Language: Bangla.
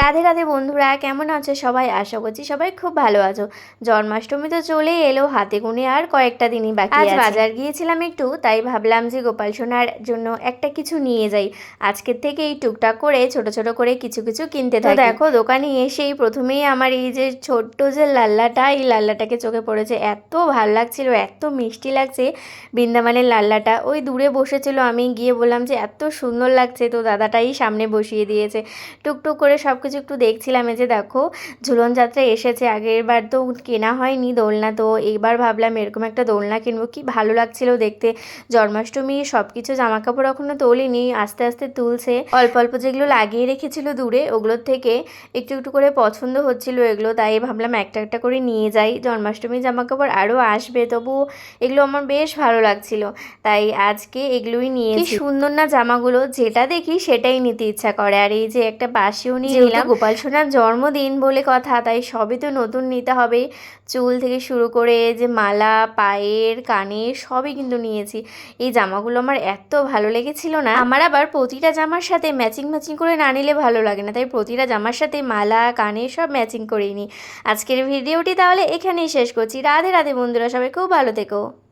রাধে রাধে বন্ধুরা কেমন আছো সবাই? আশা করছি সবাই খুব ভালো আছো। জন্মাষ্টমী তো চলেই এলো হাতে গুনে আর কয়েকটা দিনই বাকি আজ বাজার গিয়েছিলাম একটু তাই ভাবলাম যে গোপাল সোনার জন্য একটা কিছু নিয়ে যাই। আজকের থেকে এই টুকটাক করে ছোট ছোট করে কিছু কিছু কিনতে থাকি। দেখো দোকানে এসেই প্রথমেই আমার এই যে ছোট্ট যে লাল্লাটা এই লাল্লাটাকে চোখে পড়েছে। এত ভালো লাগছিল এত মিষ্টি লাগছে বৃন্দাবনের লাল্লাটা। ওই দূরে বসেছিল আমি গিয়ে বললাম যে এত সুন্দর লাগছে। তো দাদাটাই সামনে বসিয়ে দিয়েছে। টুকটুক করে সব কিছু একটু দেখছিলাম এই যে দেখো ঝুলন যাত্রা এসেছে আগের বার তো কেনা হয়নি দোলনা তো এইবার ভাবলাম এরকম একটা দোলনা কিনবো কি ভালো লাগছিল দেখতে। জন্মাষ্টমী সব কিছু জামা কাপড় এখনও তোলিনি আস্তে আস্তে তুলছে। অল্প অল্প যেগুলো লাগিয়ে রেখেছিল দূরে ওগুলোর থেকে একটু একটু করে পছন্দ হচ্ছিল এগুলো তাই ভাবলাম একটা একটা করে নিয়ে যাই। জন্মাষ্টমী জামা কাপড় আরও আসবে তবু এগুলো আমার বেশ ভালো লাগছিল তাই আজকে এগুলোই নিয়ে সুন্দর না জামাগুলো যেটা দেখি সেটাই নিতে ইচ্ছা করে আর এই যে একটা বাসিও নিয়ে নিলাম গোপাল সোনার জন্মদিন বলে কথা তাই সবই তো নতুন নিতে হবে। চুল থেকে শুরু করে যে মালা পায়ের কানে সবই কিন্তু নিয়েছি। এই জামাগুলো আমার এত ভালো লেগেছিল না আমার আবার প্রতিটা জামার সাথে ম্যাচিং ম্যাচিং করে না নিলে ভালো লাগে না। তাই প্রতিটা জামার সাথে মালা কানে সব ম্যাচিং করেই নিই। আজকের ভিডিওটি তাহলে এখানেই শেষ করছি। রাধে রাধে বন্ধুরা সবাই খুব ভালো থেকো।